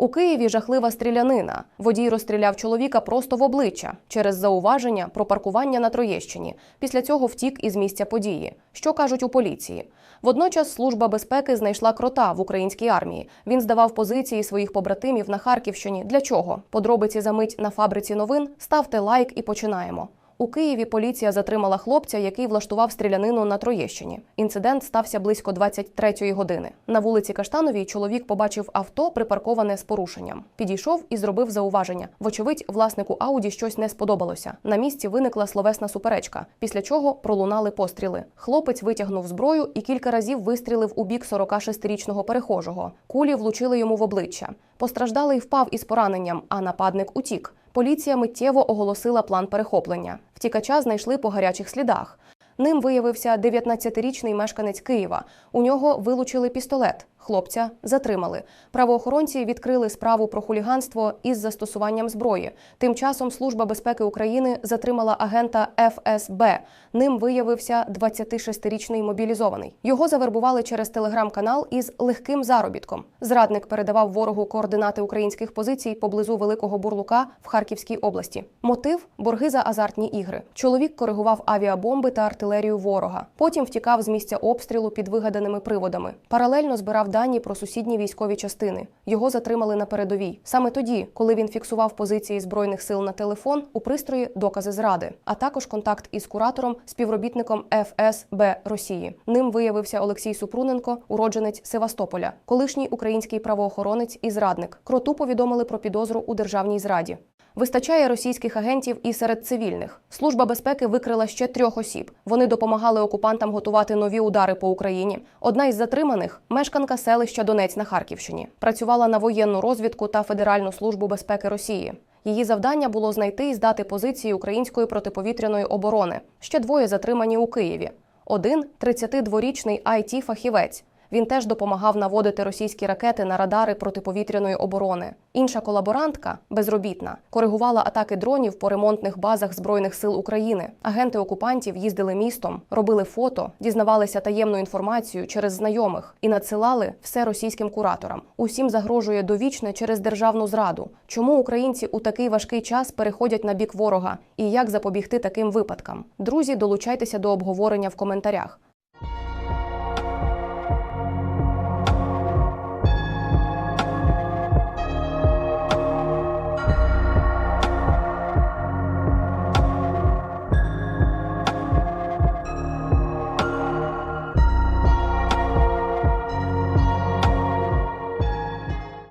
У Києві жахлива стрілянина. Водій розстріляв чоловіка просто в обличчя через зауваження про паркування на Троєщині. Після цього втік із місця події. Що кажуть у поліції? Водночас служба безпеки знайшла крота в українській армії. Він здавав позиції своїх побратимів на Харківщині. Для чого? Подробиці за мить на фабриці новин. Ставте лайк і починаємо. У Києві поліція затримала хлопця, який влаштував стрілянину на Троєщині. Інцидент стався близько 23-ї години. На вулиці Каштановій чоловік побачив авто, припарковане з порушенням. Підійшов і зробив зауваження. Вочевидь, власнику Ауді щось не сподобалося. На місці виникла словесна суперечка, після чого пролунали постріли. Хлопець витягнув зброю і кілька разів вистрілив у бік 46-річного перехожого. Кулі влучили йому в обличчя. Постраждалий впав із пораненням, а нападник утік. Поліція миттєво оголосила план перехоплення. Втікача знайшли по гарячих слідах. Ним виявився 19-річний мешканець Києва. У нього вилучили пістолет. Хлопця затримали. Правоохоронці відкрили справу про хуліганство із застосуванням зброї. Тим часом Служба безпеки України затримала агента ФСБ. Ним виявився 26-річний мобілізований. Його завербували через телеграм-канал із легким заробітком. Зрадник передавав ворогу координати українських позицій поблизу Великого Бурлука в Харківській області. Мотив борги за азартні ігри. Чоловік коригував авіабомби та артилерію ворога. Потім втікав з місця обстрілу під вигаданими приводами. Паралельно збирав дані про сусідні військові частини. Його затримали на передовій. Саме тоді, коли він фіксував позиції збройних сил на телефон, у пристрої докази зради, а також контакт із куратором, співробітником ФСБ Росії. Ним виявився Олексій Супруненко, уродженець Севастополя, колишній український правоохоронець і зрадник. Кроту повідомили про підозру у державній зраді. Вистачає російських агентів і серед цивільних. Служба безпеки викрила ще трьох осіб. Вони допомагали окупантам готувати нові удари по Україні. Одна із затриманих мешканка селища Донець на Харківщині. Працювала на воєнну розвідку та Федеральну службу безпеки Росії. Її завдання було знайти і здати позиції української протиповітряної оборони. Ще двоє затримані у Києві. Один 32-річний it фахівець він теж допомагав наводити російські ракети на радари протиповітряної оборони. Інша колаборантка, безробітна, коригувала атаки дронів по ремонтних базах збройних сил України. Агенти окупантів їздили містом, робили фото, дізнавалися таємну інформацію через знайомих і надсилали все російським кураторам. Усім загрожує довічне через державну зраду. Чому українці у такий важкий час переходять на бік ворога і як запобігти таким випадкам? Друзі, долучайтеся до обговорення в коментарях.